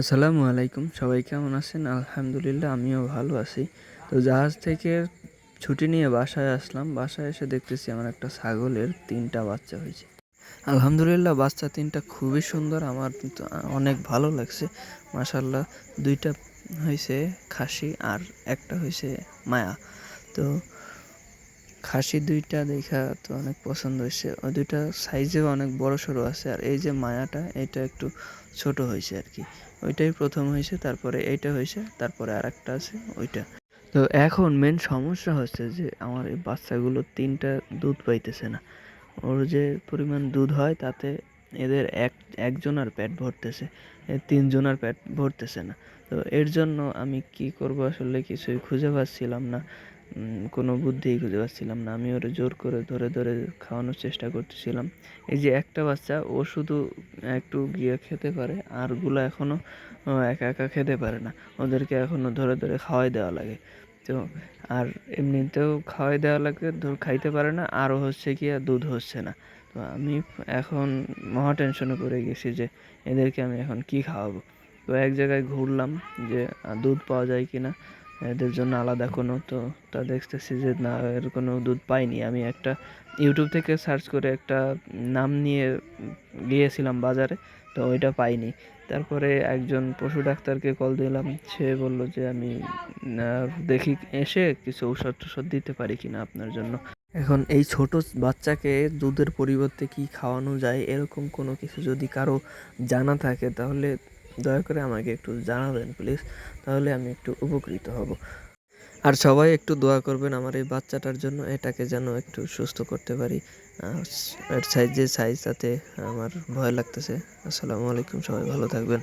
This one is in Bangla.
আসসালামু আলাইকুম। সবাই কেমন আছেন? আলহামদুলিল্লাহ, আমিও ভালো আছি। তো জাহাজ থেকে ছুটি নিয়ে বাসায় আসলাম। বাসায় এসে দেখতেছি আমার একটা ছাগলের তিনটা বাচ্চা হয়েছে। আলহামদুলিল্লাহ, বাচ্চা তিনটা খুবই সুন্দর। আমার অনেক ভালো লাগছে। মাশাল্লাহ দুইটা হয়েছে খাসি আর একটা হয়েছে মায়া। তো খাসি দুইটা দেখা তো অনেক পছন্দ হয়েছে। ওই দুইটা সাইজেও অনেক বড় সড়ো আছে। আর এই যে মায়াটা, এটা একটু ছোট হয়েছে আর কি। ওইটাই প্রথম হয়েছে, তারপরে এইটা হয়েছে, তারপরে আর একটা আছে, ওইটা। তো এখন মেন সমস্যা হচ্ছে যে আমার এই বাচ্চাগুলো তিনটা দুধ পাইতেছে না। ওর যে পরিমাণ দুধ হয়, তাতে এদের এক, একজনের পেট ভরতেছে তিনজনের পেট ভরতেছে না। তো এর জন্য আমি কি করব আসলে কিছুই খুঁজে পাচ্ছিলাম না। কোনো বুদ্ধিই খুঁজে পাচ্ছিলাম না। আমি ওরে জোর করে ধরে ধরে খাওয়ানোর চেষ্টা করতেছিলাম। এই যে একটা বাচ্চা, ও শুধু একটু গিয়ে খেতে পারে আরগুলো এখনও একা একা খেতে পারে না। ওদেরকে এখনও ধরে ধরে খাওয়াই দেওয়া লাগে। তো, আর এমনিতেও খাওয়াই দেওয়া লাগে, ধর খাইতে পারে না আরও হচ্ছে কি আর দুধ হচ্ছে না। তো আমি এখন মহা টেনশনে পড়ে গেছি যে, এদেরকে আমি এখন কি খাওয়াবো? তো এক জায়গায় ঘুরলাম যে দুধ পাওয়া যায় কি না এদের জন্য আলাদা কোনো, তো তা দেখতেছি যে না, এর কোনো দুধ পাইনি। আমি একটা ইউটিউব থেকে সার্চ করে একটা নাম নিয়ে গিয়েছিলাম বাজারে, তো ওইটা পাইনি। তারপরে একজন পশু ডাক্তারকে কল দিলাম, সে বলল যে আমি দেখি এসে কিছু ঔষধ টষধ দিতে পারি কিনা আপনার জন্য। এখন এই ছোট বাচ্চাকে দুধের পরিবর্তে কি খাওয়ানো যায়, এরকম কোনো কিছু যদি কারও জানা থাকে, তাহলে দয়া করে আমাকে একটু জানাবেন প্লিজ তাহলে আমি একটু উপকৃত হব। আর সবাই একটু দোয়া করবেন আমার এই বাচ্চাটার জন্য, এটাকে যেন একটু সুস্থ করতে পারি। এর সাইজ যে সাইজ তাতে আমার ভয় লাগতেছে। আসসালামু আলাইকুম, সবাই ভালো থাকবেন।